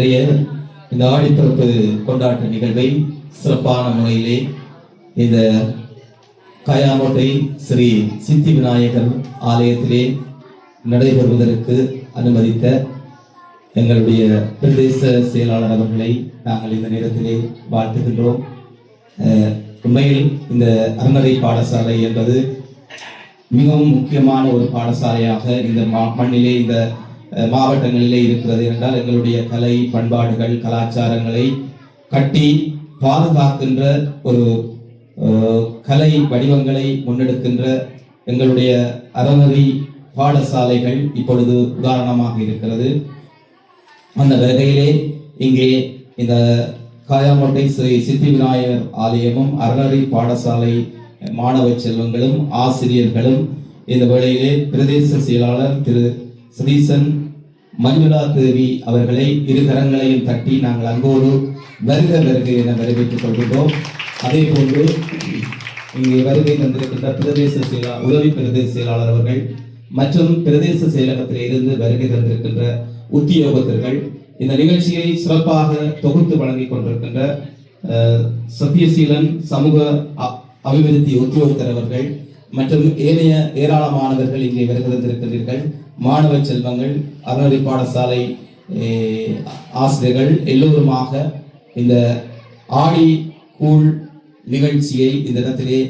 இன்றைய இந்த ஆடிப்பிறப்பு கொண்டாட்ட நிகழ்வை சிறப்பான முறையிலே இந்த காயாமோட்டை ஸ்ரீ சித்தி விநாயகர் ஆலயத்திலே நடைபெறுவதற்கு அனுமதித்த எங்களுடைய பிரதேச செயலாளர் அவர்களை நாங்கள் இந்த நேரத்திலே வாழ்த்துகின்றோம். உண்மையில் இந்த அறநடை பாடசாலை என்பது மிகவும் முக்கியமான ஒரு பாடசாலையாக இந்த மண்ணிலே இந்த மாவட்டங்களிலே இருக்கிறது என்றால் எங்களுடைய கலை பண்பாடுகள் கலாச்சாரங்களை கட்டி பாதுகாக்கின்ற ஒரு கலை வடிவங்களை முன்னெடுக்கின்ற எங்களுடைய அறநெறி பாடசாலைகள் இப்பொழுது உதாரணமாக இருக்கிறது. அந்த வகையிலே இங்கே இந்த காயாமோட்டை ஸ்ரீ சித்தி விநாயகர் ஆலயமும் அறநெறி பாடசாலை மாணவ செல்வங்களும் ஆசிரியர்களும் இந்த வேளையிலே பிரதேச செயலாளர் திரு ஸ்ரீசன் மஞ்சுளா தேவி அவர்களை இரு கரங்களையும் தட்டி நாங்கள் அங்கோடு வருக வருக என வரவேற்றுக் கொள்கின்றோம். அதே போன்று இங்கே வருகை தந்திருக்கின்ற பிரதேச செயலா உதவி பிரதேச செயலாளர் அவர்கள் மற்றும் பிரதேச செயலகத்தில் இருந்து வருகை தந்திருக்கின்ற உத்தியோகத்தர்கள் இந்த நிகழ்ச்சியை சிறப்பாக தொகுத்து வழங்கிக் கொண்டிருக்கின்ற சத்தியசீலன் சத்யசீலன் சமூக அபிவிருத்தி உத்தியோகத்தர் அவர்கள் மற்றும் ஏனைய ஏராளமானவர்கள் இங்கே வருகை தந்திருக்கின்றீர்கள். மாணவ செல்வங்கள் அறநெறி பாடசாலை ஆசிரியர்கள் எல்லோருமாக இந்த ஆடி கூழ் நிகழ்ச்சியை இந்த இடத்திலே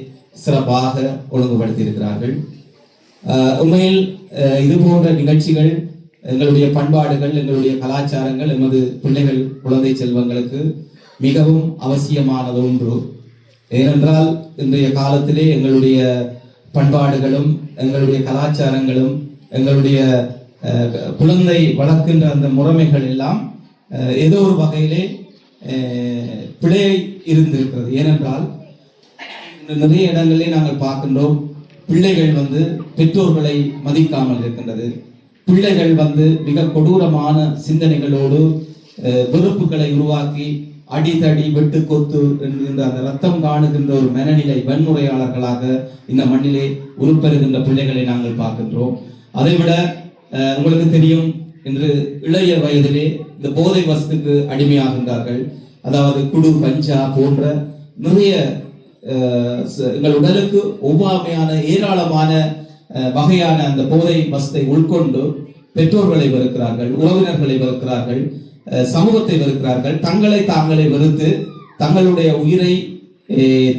சிறப்பாக ஒழுங்குபடுத்தியிருக்கிறார்கள். உண்மையில் இது போன்ற நிகழ்ச்சிகள் எங்களுடைய பண்பாடுகள் எங்களுடைய கலாச்சாரங்கள் எமது பிள்ளைகள் குழந்தை செல்வங்களுக்கு மிகவும் அவசியமானது ஒன்று. ஏனென்றால் இன்றைய காலத்திலே எங்களுடைய பண்பாடுகளும் எங்களுடைய கலாச்சாரங்களும் எங்களுடைய குழந்தை வளர்க்கின்ற அந்த முறைமைகள் எல்லாம் ஏதோ ஒரு வகையிலே பிழை இருந்திருக்கிறது. ஏனென்றால் இந்த நிறைய இடங்களிலே நாங்கள் பார்க்கின்றோம் பிள்ளைகள் வந்து பெற்றோர்களை மதிக்காமல் இருக்கின்றது. பிள்ளைகள் வந்து மிக கொடூரமான சிந்தனைகளோடு வெறுப்புகளை உருவாக்கி அடிதடி வெட்டு கொத்து என்கின்ற அந்த ரத்தம் காணுகின்ற ஒரு மனநிலை வன்முறையாளர்களாக இந்த மண்ணிலே உருப்பெறுகின்ற பிள்ளைகளை நாங்கள் பார்க்கின்றோம். அதைவிட உங்களுக்கு தெரியும் இன்று இளைய வயதிலே இந்த போதை வசத்துக்கு அடிமையாகின்றார்கள். அதாவது குடு பஞ்சா போன்ற நிறைய எங்கள் உடலுக்கு ஒவ்வாமையான ஏராளமான வகையான அந்த போதை வசத்தை உட்கொண்டு பெற்றோர்களை வெறுக்கிறார்கள் உறவினர்களை வெறுக்கிறார்கள் சமூகத்தை வெறுக்கிறார்கள். தங்களை தாங்களே வெறுத்து தங்களுடைய உயிரை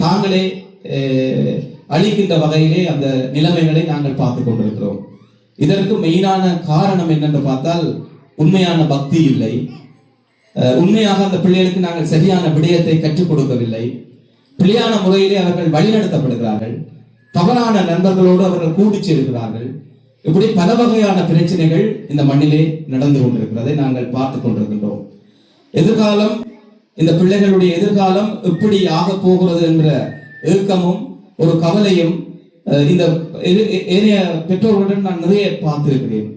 தாங்களே அழிக்கின்ற வகையிலே அந்த நிலைமைகளை நாங்கள் பார்த்து கொண்டிருக்கிறோம். இதற்கு மெயினான காரணம் என்னென்று பார்த்தால் உண்மையான பக்தி இல்லை. உண்மையாக அந்த பிள்ளைகளுக்கு நாங்கள் சரியான விடயத்தை கற்றுக் கொடுக்கவில்லை. பிள்ளையான முறையிலே அவர்கள் வழிநடத்தப்படுகிறார்கள். தவறான நண்பர்களோடு அவர்கள் கூடி சேர்கிறார்கள் இப்படி பல வகையான பிரச்சனைகள் இந்த மண்ணிலே நடந்து கொண்டிருக்கிறதை நாங்கள் பார்த்து கொண்டிருக்கின்றோம். எதிர்காலம் இந்த பிள்ளைகளுடைய எதிர்காலம் எப்படி ஆக போகிறது என்ற ஏக்கமும் ஒரு கவலையும் இந்த ஏனைய பெற்றோர்களுடன் நான் நிறைய பார்த்திருக்கிறேன்.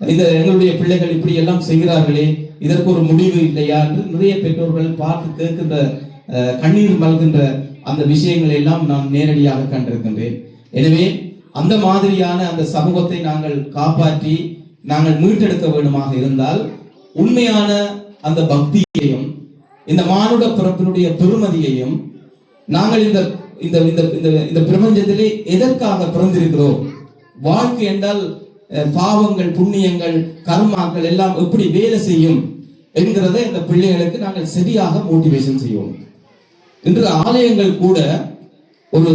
இந்த எங்களுடைய பிள்ளைகள் இப்படி எல்லாம் செய்கிறார்களே இதற்கு ஒரு முடிவு இல்லையா என்று நிறைய பெற்றோர்கள் பார்த்து கேட்கின்ற கண்ணீர் மல்கின்ற அந்த விஷயங்களை எல்லாம் நான் நேரடியாக கண்டிருக்கின்றேன். எனவே அந்த மாதிரியான அந்த சமூகத்தை நாங்கள் காப்பாற்றி நாங்கள் மீட்டெடுக்க வேண்டுமாக இருந்தால் உண்மையான அந்த பக்தியையும் இந்த மானுட பிறப்பினுடைய பெருமதியையும் நாங்கள் இந்த இந்த இந்த இந்த இந்த பிரபஞ்சத்திலே எதற்காக பிறந்திருக்கிறோம்? வாழ்க்கை என்றால் பாவங்கள் புண்ணியங்கள் கர்மாக்கள் எல்லாம் எப்படி வேலை செய்யும் என்கிறதை இந்த பிள்ளைகளுக்கு நாங்கள் சரியாக மோட்டிவேஷன் செய்வோம். இன்று ஆலயங்கள் கூட ஒரு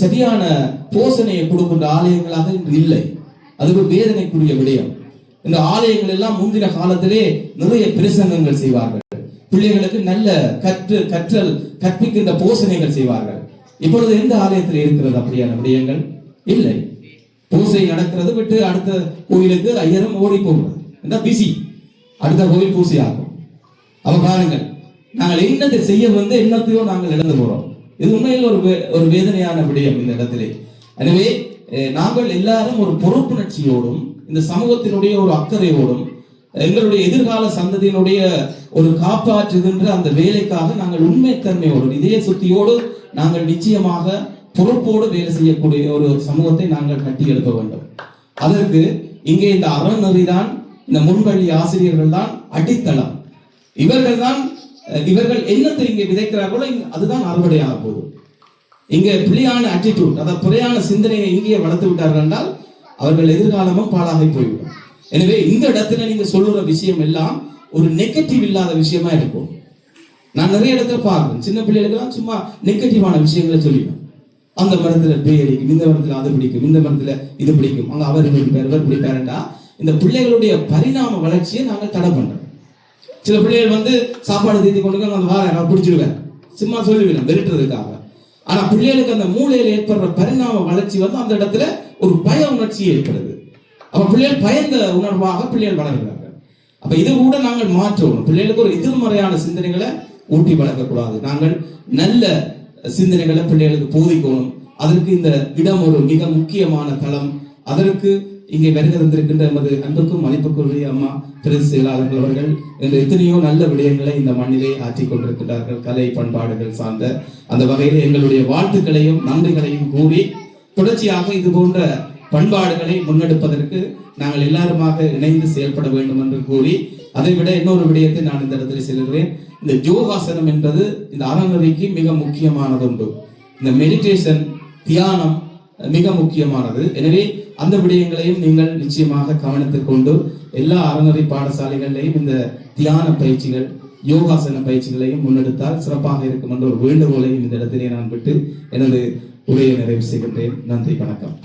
சரியான போஷனையை கொடுக்கின்ற ஆலயங்களாக இன்று இல்லை. அது ஒரு வேதனைக்குரிய விடயம். இந்த ஆலயங்கள் எல்லாம் முந்தின காலத்திலே நிறைய பிரசங்கங்கள் செய்வார்கள். பிள்ளைகளுக்கு நல்ல கற்று கற்றல் கற்பிக்கின்ற போஷனைகள் செய்வார்கள். இப்பொழுது எந்த ஆலயத்தில் இருக்கிறது அப்படியான விடயங்கள்? இல்லை. பூசை நடக்கிறது விட்டு அடுத்த கோயிலுக்கு ஐயரும் ஓடி போகிறார் பிசி அடுத்த கோயில் பூசை ஆகும். அவ பாருங்கள் நாங்கள் என்னத்தை செய்ய வந்து என்னத்தையோ நாங்கள் இழந்து போறோம். இது உண்மையில் ஒரு வே- ஒரு வேதனையான விடயம் இந்த இடத்திலே. எனவே நாங்கள் எல்லாரும் ஒரு பொறுப்புணர்ச்சியோடும் இந்த சமூகத்தினுடைய ஒரு அக்கறையோடும் எங்களுடைய எதிர்கால சந்ததியினுடைய ஒரு காப்பாற்றுகின்ற அந்த வேலைக்காக நாங்கள் உண்மைத்தன்மையோடு இதய சுத்தியோடு நாங்கள் நிச்சயமாக பொறுப்போடு வேலை செய்யக்கூடிய ஒரு சமூகத்தை நாங்கள் கட்டி எழுப்ப வேண்டும். அதற்கு இங்கே இந்த அறநெறிதான் இந்த முன்பள்ளி ஆசிரியர்கள் தான் அடித்தளம். இவர்கள் தான் இவர்கள் என்னத்தை இங்கே விதைக்கிறார்களோ அதுதான் அறுவடையாக போகுது இங்கே பிழையான அட்டிடியூட் அதாவது பிழையான சிந்தனையை இங்கே வளர்த்து விட்டார்கள் என்றால் அவர்கள் எதிர்காலமும் பாழாகி போய்விடும். எனவே இந்த இடத்துல நீங்க சொல்லுற விஷயம் எல்லாம் ஒரு நெகட்டிவ் இல்லாத விஷயமா இருக்கும். நான் நிறைய இடத்துல பார்க்குறேன். சின்ன பிள்ளைகளுக்கெல்லாம் சும்மா நெகட்டிவான விஷயங்களை சொல்லிடுவேன். அந்த மரத்துல பேய் அடிக்கும் இந்த மரத்துல அது பிடிக்கும் இந்த மரத்துல இது பிடிக்கும். அங்க அவர் பிடிப்பார் இவர் பிடிப்பாருண்டா இந்த பிள்ளைகளுடைய பரிணாம வளர்ச்சியை நாங்கள் தடை பண்றோம். சில பிள்ளைகள் வந்து சாப்பாடு தீத்தி கொண்டு அந்த வார நான் பிடிச்சிடுவேன். சும்மா சொல்லிவிடும் வெறுட்டுறதுக்காக ஆனா பிள்ளைகளுக்கு அந்த மூளையில ஏற்படுற பரிணாம வளர்ச்சி வந்து அந்த இடத்துல ஒரு பய உணர்ச்சி ஏற்படுது. அப்ப பிள்ளைகள் பயந்த உணர்வாக பிள்ளைகள் வளர்கிறார்கள். அப்ப இதை கூட நாங்கள் மாற்றணும். பிள்ளைகளுக்கு ஒரு எதிர்மறையான சிந்தனைகளை ஊட்டி வளர்க்கக்கூடாது. நாங்கள் நல்ல சிந்தனைகளை பிள்ளைகளுக்கு போதிக்கணும். அதற்கு இந்த இடம் ஒரு மிக முக்கியமான தளம். அதற்கு இங்கே வருகிறந்திருக்கின்ற எமது அன்புக்கும் மதிப்புக்குரிய அம்மா பிரதி செயலாளர்கள் அவர்கள் இன்று எத்தனையோ நல்ல விடயங்களை இந்த மண்ணிலே ஆற்றிக் கொண்டிருக்கிறார்கள் கலை பண்பாடுகள் சார்ந்த அந்த வகையில் எங்களுடைய வாழ்த்துக்களையும் நன்றிகளையும் கூறி தொடர்ச்சியாக இது போன்ற பண்பாடுகளை முன்னெடுப்பதற்கு நாங்கள் எல்லாருமாக இணைந்து செயல்பட வேண்டும் என்று கூறி அதை விட இன்னொரு விடயத்தை நான் இந்த இடத்தில் செல்கிறேன் இந்த யோகாசனம் என்பது இந்த அறநெறிக்கு மிக முக்கியமானதுண்டு இந்த மெடிடேஷன் தியானம் மிக முக்கியமானது. எனவே அந்த விடயங்களையும் நீங்கள் நிச்சயமாக கவனித்துக் கொண்டு எல்லா அறநெறி பாடசாலைகளிலையும் இந்த தியான பயிற்சிகள் யோகாசன பயிற்சிகளையும் முன்னெடுத்தால் சிறப்பாக இருக்கும் என்ற ஒரு வேண்டுகோளையும் இந்த இடத்திலே நான் விட்டு எனது உரையை நிறைவு செய்கின்றேன். நன்றி வணக்கம்.